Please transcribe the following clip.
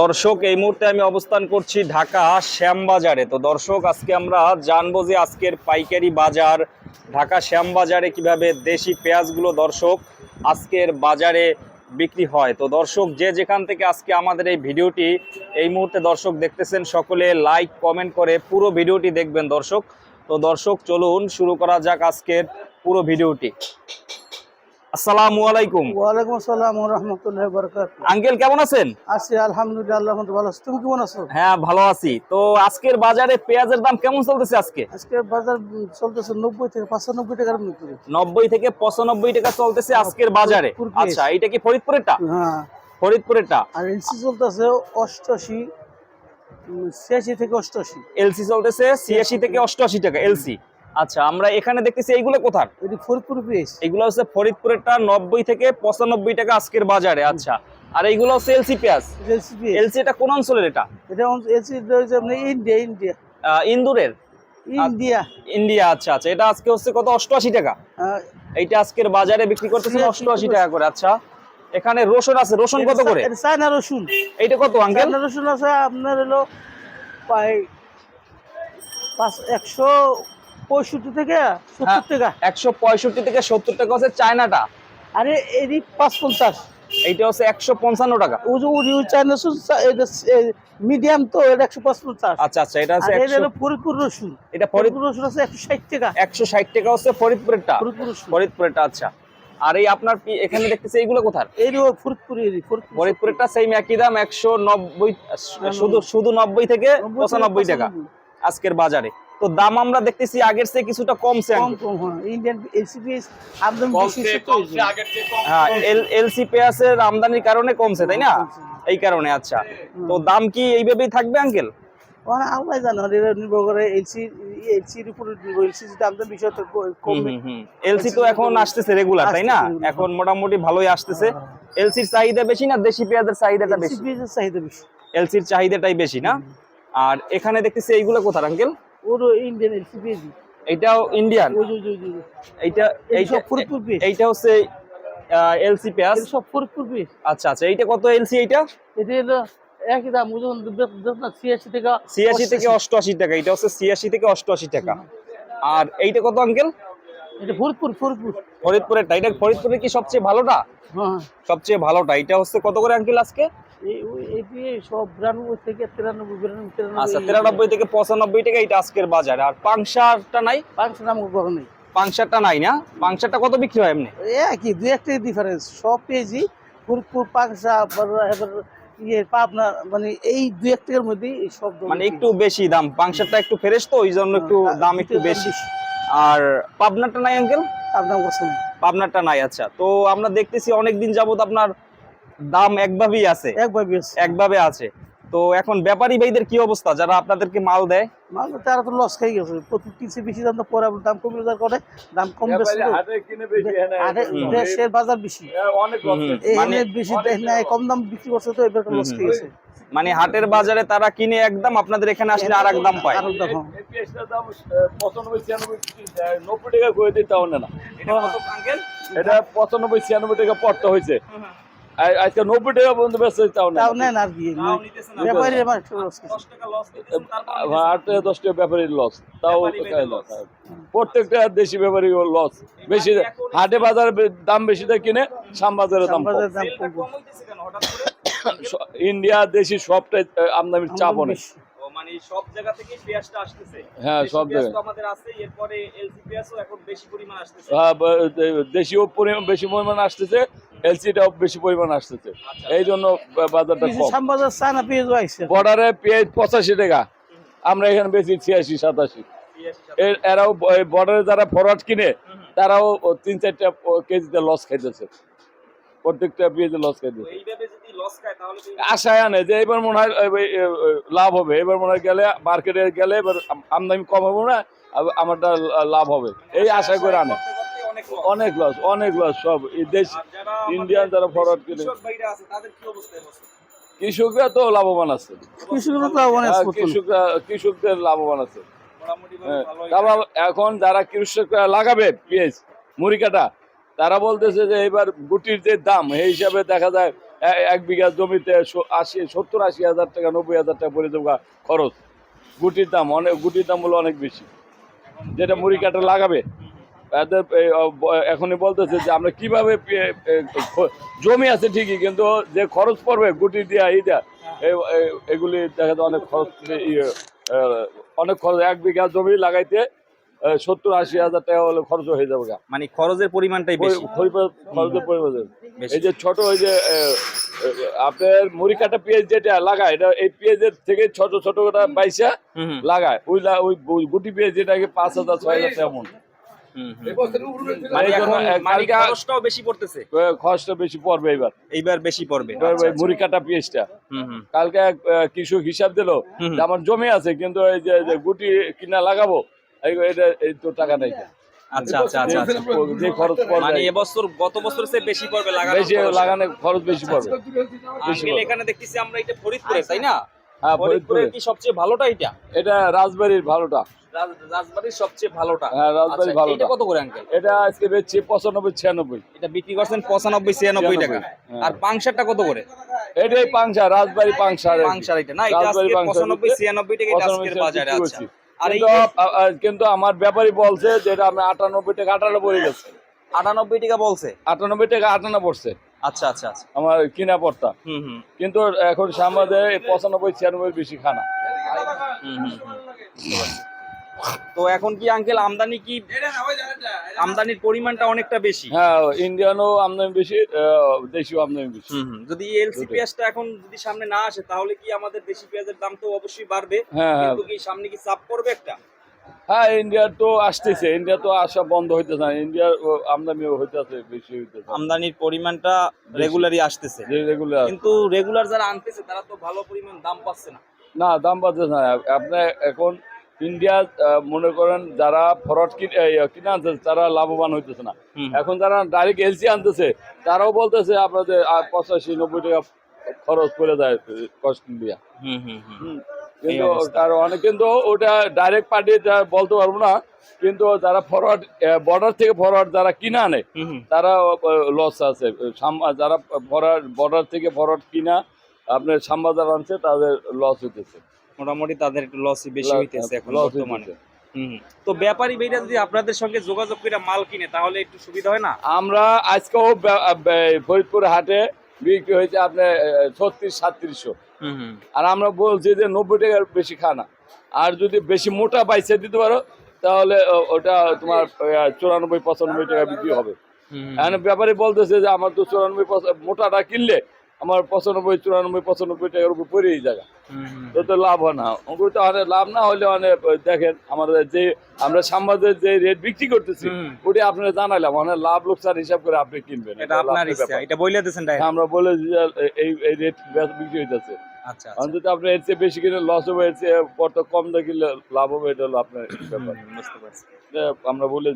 দর্শক, এই মুহূর্তে আমি অবস্থান করছি ঢাকা শ্যামবাজারে। তো দর্শক, আজকে আমরা জানব যে আজকের পাইকারি বাজার, ঢাকা শ্যামবাজারে কীভাবে দেশি পেঁয়াজগুলো দর্শক আজকের বাজারে বিক্রি হয়। তো দর্শক, যে যেখান থেকে আজকে আমাদের এই ভিডিওটি এই মুহূর্তে দর্শক দেখতেছেন, সকলে লাইক, কমেন্ট করে পুরো ভিডিওটি দেখবেন দর্শক। তো দর্শক, চলুন শুরু করা যাক আজকের পুরো ভিডিওটি। আসসালামু আলাইকুম। ওয়ালাইকুম আসসালাম রহমতুল্লাহ বরকাত আঙ্কেল কেমন আছেন? আছি আলহামদুলিল্লাহ আল্লাহ ভালো আছি। তুমি কেমন আছো? হ্যাঁ ভালো আছি। তো আজকের বাজারে পেঁয়াজের দাম কেমন চলতেছে আজকে? আজকে বাজার চলতেছে নব্বই থেকে পাঁচানব্বই টাকার মধ্যে নব্বই থেকে পঁচানব্বই টাকা চলতেছে আজকের বাজারে। আচ্ছা এটা কি ফরিদপুরেরটা? হ্যাঁ। ফরিদপুরেরটা? আর এলসি চলতেছে অষ্টআশি উম, ছিয়াশি থেকে অষ্টআশি। এলসি চলতেছে ছিয়াশি থেকে। অষ্টআশি টাকা এলসি। আচ্ছা আমরা এখানে দেখতেছি এইগুলো কোথার? এটি ফরিদপুর পেয়েছি এগুলো হচ্ছে ফরিদপুরেরটা নব্বই থেকে পঁচানব্বই টাকা আজকের বাজারে আচ্ছা। আর এইগুলো হচ্ছে এলসি পেঁয়াজ। এলসি এটা কোন অঞ্চলের এটা? এটা এলসি ইন্ডিয়া ইন্ডিয়া। ইন্দুরের? ইন্ডিয়া। ইন্ডিয়া আচ্ছা আচ্ছা। এটা আজকে হচ্ছে কত? অষ্টআশি টাকা। আহ, এইটা আজকের বাজারে বিক্রি করতেছেন 86 অষ্টআশি টাকা করে আচ্ছা। এখানে রসুন আছে রসুন কত করে? চায়না রসুন। এইটা কত আঙ্কেল? রসুন আছে আপনার হলো প্রায় পাঁচ একশো পঁয়ষট্টি থেকে সত্তর হ্যাঁ। টাকা। একশো পঁয়ষট্টি থেকে সত্তর টাকা হচ্ছে চায়নাটা। আরে এটি পাঁচ পঞ্চাশ এইটা হচ্ছে একশো পঞ্চান্ন টাকা। মিডিয়াম তো এটা একশো পঞ্চাশ আচ্ছা আচ্ছা এটা হচ্ছে ফরিদপুর রসুন। এটা ফরিদপুর রসুন আছে একশো ষাট টাকা। একশো ষাট টাকা হচ্ছে ফরিদপুরেরটা। ফরিদপুরেরটা আচ্ছা। আর এই আপনার এখানে দেখতেছি এইগুলো কোথার? এই যে ফরিদপুর এরি ফরিদপুর ফরিদপুরেরটা সেই একই দাম একশো নব্বই শুধু শুধু নব্বই থেকে পঁচানব্বই টাকা। আজকের বাজারে। তো দাম আমরা দেখতেছি আগের চেয়ে কিছুটা কমছে কম কম হ্যাঁ। ইন্ডিয়ান আমদানি বেশি। হ্যাঁ এলসি পেঁয়াজের আমদানির কারণে কমছে তাই না? এই কারণে আচ্ছা। তো দাম কি এইভাবেই থাকবে আঙ্কেল? আল্লাহ জানো নির্ভর করে এলসি এলসির উপর এলসি যদি আমদানি বিষয় তো কমবে। এলসি তো এখন আসতেছে রেগুলার তাই না? এখন মোটামুটি ভালোই আসতেছে। এলসির চাহিদা বেশি না দেশি পেঁয়াজের চাহিদাটা বেশি? এলসিপিএস এর চাহিদা বেশি। এলসির চাহিদাটাই বেশি না? আর এখানে দেখতেছি এইগুলো কোথায় আঙ্কেল? ওর ইন্ডিয়ান ইন্ডিয়ান ওই যে, ওই যে এইটা এই সব ফরিদপুর পেঁয়াজ এইটা হচ্ছে এলসি পেঁয়াজ সব ফরিদপুর পেঁয়াজ আচ্ছা আচ্ছা এইটা কত এলসি এইটা? এটা হলো একই দাম ওজন ছিয়াশি টাকা ছিয়াশি থেকে অষ্টআশি টাকা এটা হচ্ছে ছিয়াশি থেকে অষ্টআশি টাকা। আর এইটা কত আঙ্কেল এটা ফরিদপুর ফরিদপুর ফরিদপুরেরটা এটা ফরিদপুরের কি সবচেয়ে ভালোটা? হ্যাঁ। সবচেয়ে ভালোটা এটা হচ্ছে কত করে আঙ্কেল আজকে? আচ্ছা তিরানব্বই থেকে পঁচানব্বই টাকা এটা আজকের বাজারে। আর পাংশারটা নাই? কখনো নেই। পাংশারটা নাই না? পাংশারটা কত বিক্রি হয় এমনি? একই দুই ডিফারেন্স সব পেয়েছি। ইয়ে পাবনা মানে এই দুই এক টাকার মধ্যেই এই সব মানে একটু বেশি দাম। পাংশারটা একটু ফ্রেশ তো ওই জন্য একটু হ্যাঁ, দাম একটু বেশি। আর পাবনারটা নাই আঙ্কেল? পাবনা বসে পাবনারটা নাই আচ্ছা। তো আমরা দেখতেছি অনেক দিন যাবত আপনার দাম একভাবেই আছে। একবার বেশ একভাবে আছে। তো এখন ব্যাপারী ভাইদের কি অবস্থা? যারা আপনাদেরকে মাল দেয়? মাল তো তারা তো লস খাই গেছে। প্রতি কিছু বেশি দাম তো পরে দাম কমে যাওয়ার করে দাম কম বেশি। দেশের বাজার বেশি। মানে বেশি কম দাম বিক্রি করছে তো এবার লস খেয়ে গেছে। মানে হাটের বাজারে তারা কিনে একদম আপনাদের এখানে আসলে আর এক দাম পায়। আরও দাম হ্যাঁ। নব্বই টাকা করে দিতে হবে না। এটা পঁচানব্বই ছিয়ানব্বই টাকা পড়তে হয়েছে। আর আজকে নব্বই টাকা পর্যন্ত দিতে হবে না আর কি। ব্যাপারী আমার একটু loss খাচ্ছে। আট থেকে দশ টাকা ব্যাপারীর লস তাও লস প্রত্যেকটা দেশি ব্যাপারী লস বেশি হাটে বাজারে দাম বেশি দিয়ে কিনে শ্যাম বাজারে দাম ইন্ডিয়া দেশি সবটাই আমদানির চাপ অনেক। মানে সব জায়গা থেকে পেঁয়াজটা আসতেছে। হ্যাঁ, দেশি সব পেঁয়াজ জায়গায়। আমাদের আছে এরপরে এলসি পেঁয়াজও এখন বেশি পরিমাণ আসতেছে। হ্যাঁ, দেশীয় পরিমাণ বেশি পরিমাণ আসতেছে এলসিটাও বেশি পরিমাণ আসতেছে। এই জন্য বাজারটা কম। বর্ডারে পেঁয়াজ পঁচাশি টাকা। আমরা এখানে বেশি ছিয়াশি সাতাশি। এরাও বর্ডারে যারা ফরওয়ার্ড কিনে তারাও তিন চারটা কেজিতে লস খাইতেছে। প্রত্যেকটা পেঁয়াজে লস খাইতেছে। আশায় আনে যে এবার মনে হয় লাভ হবে। এবার মনে হয় গেলে মার্কেটে গেলে এবার আমদানি কম হবে না আমারটা লাভ হবে। এই আশা করে আনে। অনেক লস অনেক লস সব। এই দেশ ইন্ডিয়ান যারা ফরওয়ার্ড কিনে? কৃষকরা তো লাভবান আছে। কৃষকরা হ্যাঁ, কৃষকদের লাভবান আছে। ভাবে হ্যাঁ, কারণ এখন যারা কৃষকরা লাগাবে পেঁয়াজ মুড়ি কাটা তারা বলতেছে যে এবার গুটির যে দাম এই হিসাবে দেখা যায় এক বিঘা জমিতে আশি সত্তর আশি হাজার টাকা নব্বই হাজার টাকা পড়ে যাবে খরচ। গুটির দাম অনেক গুটির দাম হলো অনেক বেশি। যেটা মুড়ি কাটা লাগাবে এদের এখনই বলতেছে যে আমরা কীভাবে জমি আছে ঠিকই কিন্তু যে খরচ পড়বে গুটি দিয়া ই দিয়া এগুলি দেখা যায় অনেক খরচ অনেক খরচ এক বিঘা জমি লাগাইতে সত্তর আশি হাজার টাকা হলে খরচ হয়ে যাবে মানে খরচের পরিমাণটাই বেশি। খরচের পরিমাণ। এই যে ছোট ওই যে আপনার মুড়ি কাটা পেঁয়াজ যেটা লাগায় এটা এই পেঁয়াজের থেকে ছোট ছোট বাইসা লাগায় ওই ওই ওই গুটি পেঁয়াজ যেটাকে পাঁচ হাজার ছয় হাজার টাকা মন এখন খরচটাও বেশি পড়তেছে। খরচটা বেশি পড়বে এবার। এইবার বেশি পড়বে। এবার আচ্ছা, আচ্ছা। মুড়ি কাটা পেঁয়াজটা। হুম হুম। কালকে কৃষক হিসাব দিল আমার জমি আছে কিন্তু এই যে যে গুটি কিনা লাগাবো এটা এই তো টাকা নেই। আচ্ছা আচ্ছা আচ্ছা আচ্ছা। যে খরচ পড়বে। মানে এবছর গত বছর চেয়ে বেশি পড়বে বেশি লাগানো খরচ বেশি পড়বে। এখানে দেখতেছি আমরা এটা ফরিদপুরে তাই না? হ্যাঁ ফরিদপুরে ফরিদপুরে। কি সবচেয়ে ভালোটা এটা এটা রাজবাড়ির ভালোটা। রাজবাড়ির সবচেয়ে ভালোটা। হ্যাঁ, আচ্ছা, এটা কত করে আঙ্কেল এটা আজকে বেচছি পঁচানব্বই ছিয়ানব্বই। এটা বিক্রি করছেন পঁচানব্বই ছিয়ানব্বই টাকা। হ্যাঁ। আর পাংশারটা কত করে? এটাই পাংশা রাজবাড়ি পাংশা পাংশার এটা। না এটা আজকে পঁচানব্বই ছিয়ানব্বই টাকা এটা আজকের বাজারে আচ্ছা। আর কিন্তু আমার ব্যাপারী বলছে যে এটা আমি আটানব্বই টাকা আটান্ন পড়ে গেছে। আটানব্বই টাকা বলছে? আটানব্বই টাকা আটান্ন পড়ছে। আচ্ছা আচ্ছা আচ্ছা। আমার কিনা পড়তা। হুম হুম। কিন্তু এখন সামাজে পঁচানব্বই ছিয়ানব্বই বেশি খানা। হুম, হুম, হুম। তো এখন কি আঙ্কেল আমদানি কি আমদানির পরিমাণটা অনেকটা বেশি? হ্যাঁ ইন্ডিয়ানও আমদানি বেশি দেশীয় আমদানি বেশি। যদি এলসি পেঁয়াজটা এখন যদি সামনে না আসে তাহলে কি আমাদের দেশি পেঁয়াজের দাম তো অবশ্যই বাড়বে? হ্যাঁ হ্যাঁ। কিন্তু কি সামনে কি চাপ পড়বে একটা? হ্যাঁ ইন্ডিয়ার তো আসতেছে। ইন্ডিয়া তো আসা বন্ধ হইতেছে না। ইন্ডিয়ার ও, আমদানিও হইতেছে বেশি হইতেছে। আমদানির পরিমাণটা রেগুলারই আসতেছে। রেগুলার কিন্তু রেগুলার যারা আনতেছে তারা তো ভালো পরিমাণ দাম পাচ্ছে না। না দাম বাড়তেছে না। আপনি এখন ইন্ডিয়া মনে করেন যারা ফরড কিনে আনতেছে তারা লাভবান হইতেছে না। এখন যারা ডাইরেক্ট এলসি আনতেছে তারাও বলতেছে আপনাদের পঁচাশি নব্বই টাকা খরচ করে দেয় কস্ট ইন্ডিয়া কিন্তু। তার অনেক কিন্তু ওটা ডাইরেক্ট পার্টি বলতে পারব না কিন্তু যারা ফরওয়ার্ড বর্ডার থেকে ফরওয়ার্ড যারা কিনা আনে। তারা লস আছে। যারা ফরওয়ার্ড বর্ডার থেকে ফরওয়ার্ড কিনা আপনার সাম্বাজার আনছে তাদের লস হইতেছে। মোটামুটি তাদের একটু লসই বেশি হইতেছে এখন বর্তমানে। তো ব্যাপারী ভাইরা যদি আপনাদের সঙ্গে যোগাযোগ করে মাল কিনে তাহলে একটু সুবিধা হয় না? আমরা আজকেও ফরিদপুর হাটে বিক্রি হয়েছে আপনার ছত্রিশ সাতত্রিশশো আর আমরা বলছি যে নব্বই টাকার বেশি খানা আর যদি বেশি মোটা বাইসে দিতে পারো তাহলে ওটা তোমার চুরানব্বই পঁচানব্বই টাকা বিক্রি হবে। ব্যাপারে বলতেছে যে আমার তো চুরানব্বই মোটাটা কিনলে আমার পঁচানব্বই চুরানব্বই পঁচানব্বই টাকার উপর পড়েই জায়গা। হুম হুম। তো তো লাভ হয় না। ওগুলো তো অনেক লাভ না হলে অনেক দেখেন আমাদের যে আমরা সাম্বাদের যে রেট বিক্রি করতেছি। ওটা আপনারা জানাইলাম। অনেক লাভ লোকসান হিসাব করে আপনি কিনবেন। এটা আপনার লাভের ইচ্ছা। এটা বইলে দিয়েছেন আমরা বলে এই এই রেট বিক্রি হইতেছে। আচ্ছা অন্তত আপনি এর চেয়ে বেশি কিনে লস হবে এর চেয়ে কত কম কিনলে লাভ হবে এটা হলো আপনার ব্যাপার। আমরা বলে